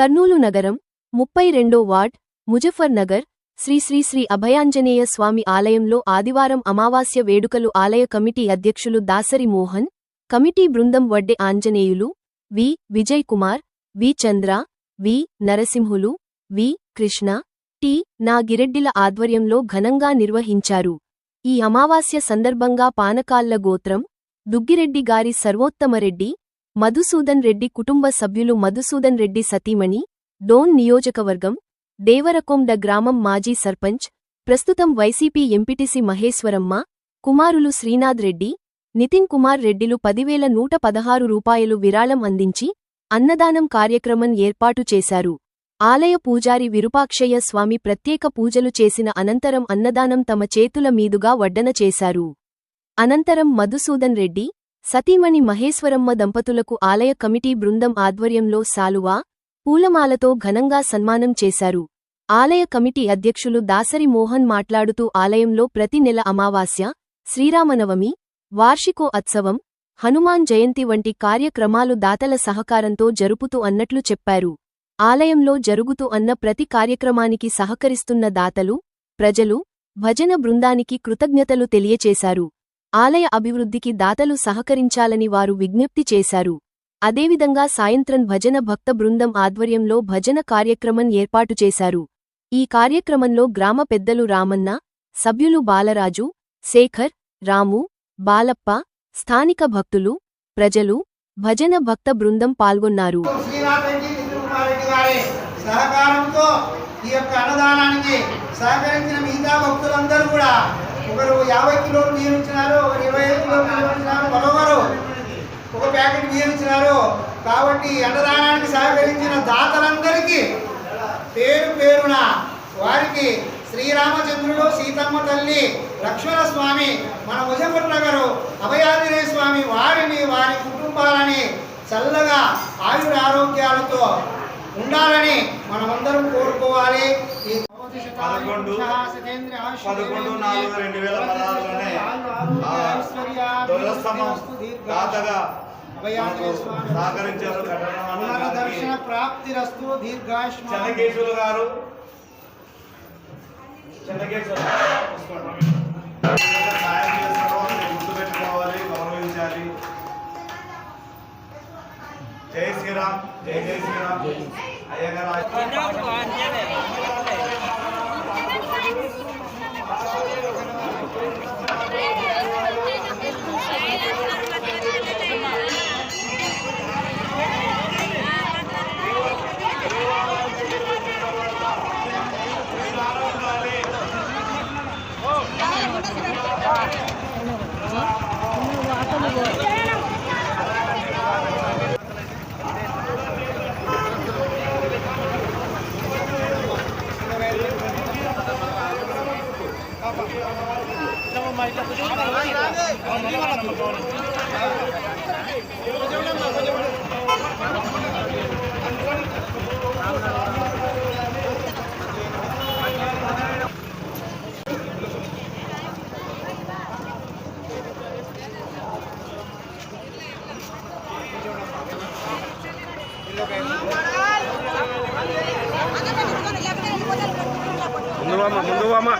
కర్నూలు నగరం ముప్పై రెండో వార్డ్ ముజఫర్ నగర్ శ్రీ శ్రీ శ్రీ అభయాంజనేయ స్వామి ఆలయంలో ఆదివారం అమావాస్య వేడుకలు ఆలయ కమిటీ అధ్యక్షులు దాసరి మోహన్ కమిటీ బృందం Vadde Anjaneyulu V. Vijay Kumar V. Chandra V. Narasimhulu V. Krishna T. నాగిరెడ్డిల ఆధ్వర్యంలో ఘనంగా నిర్వహించారు. ఈ అమావాస్య సందర్భంగా పానకాళ్ళ గోత్రం దుగ్గిరెడ్డి గారి సర్వోత్తమరెడ్డి మధుసూదన్ రెడ్డి కుటుంబ సభ్యులు మధుసూదన్ రెడ్డి సతీమణి డోన్ నియోజకవర్గం దేవరకొండ గ్రామం మాజీ సర్పంచ్ ప్రస్తుతం వైసీపీ ఎంపీటీసీ మహేశ్వరమ్మ కుమారులు శ్రీనాథ్ రెడ్డి నితిన్ కుమార్ రెడ్డిలు పదివేల నూట పదహారు రూపాయలు విరాళం అందించి అన్నదానం కార్యక్రమం ఏర్పాటు చేశారు. ఆలయ పూజారి విరూపాక్షయ్య స్వామి ప్రత్యేక పూజలు చేసిన అనంతరం అన్నదానం తమ చేతుల మీదుగా వడ్డన చేశారు. అనంతరం మధుసూదన్ రెడ్డి సతీమణి మహేశ్వరమ్మ దంపతులకు ఆలయ కమిటీ బృందం ఆధ్వర్యంలో సాలువా పూలమాలతో ఘనంగా సన్మానం చేశారు. ఆలయ కమిటీ అధ్యక్షులు దాసరి మోహన్ మాట్లాడుతూ ఆలయంలో ప్రతి నెల అమావాస్య శ్రీరామనవమి వార్షికోత్సవం హనుమాన్ జయంతి వంటి కార్యక్రమాలు దాతల సహకారంతో జరుపుతూ అన్నట్లు చెప్పారు. ఆలయంలో జరుగుతూ అన్న ప్రతి కార్యక్రమానికి సహకరిస్తున్న దాతలు ప్రజలు భజన బృందానికి కృతజ్ఞతలు తెలియచేశారు. ఆలయ అభివృద్ధికి దాతలు సహకరించాలని వారు విజ్ఞప్తి చేశారు. అదేవిధంగా సాయంత్రం భజన భక్త బృందం ఆధ్వర్యంలో భజన కార్యక్రమం ఏర్పాటు చేశారు. ఈ కార్యక్రమంలో గ్రామ పెద్దలు రామన్న సభ్యులు బాలరాజు శేఖర్ రాము బాలప్ప స్థానిక భక్తులు ప్రజలు భజన భక్త బృందం పాల్గొన్నారు. సహకారంతో ఈ యొక్క అన్నదానానికి సహకరించిన మిగతా భక్తులందరూ కూడా ఒకరు యాభై కిలోలు బియ్యం ఇచ్చినారు ఒకరు ఇరవై ఐదు కిలోలు బియ్యం ఇచ్చినారు మరొకరు ఒక ప్యాకెట్ బియ్యం ఇచ్చినారు కాబట్టి ఈ అన్నదానానికి సహకరించిన దాతలందరికీ పేరు పేరున వారికి శ్రీరామచంద్రుడు సీతమ్మ తల్లి లక్ష్మణ స్వామి మన ముజఫర్ నగరు స్వామి వారిని వారి కుటుంబాలని చల్లగా ఆయుర ఆరోగ్యాలతో ఉండాలని మనమందరం పదకొండు పదకొండు నాలుగు రెండు వేల పదహారులోనే ఆ ధ్వజస్తంభం దాతగా సహకరించారు దర్శన ప్రాప్తిరస్తు దీర్ఘాయుష్మాన్. చెన్నకేశ్వరు గారు. చెన్నకేశ్వర సాయం మీరు గుర్తుపెట్టుకోవాలి గౌరవించాలి జై శ్రీరామ్. జై జై శ్రీరామ్. అయ్యగారు Thank you. ముందువామా ముందువామా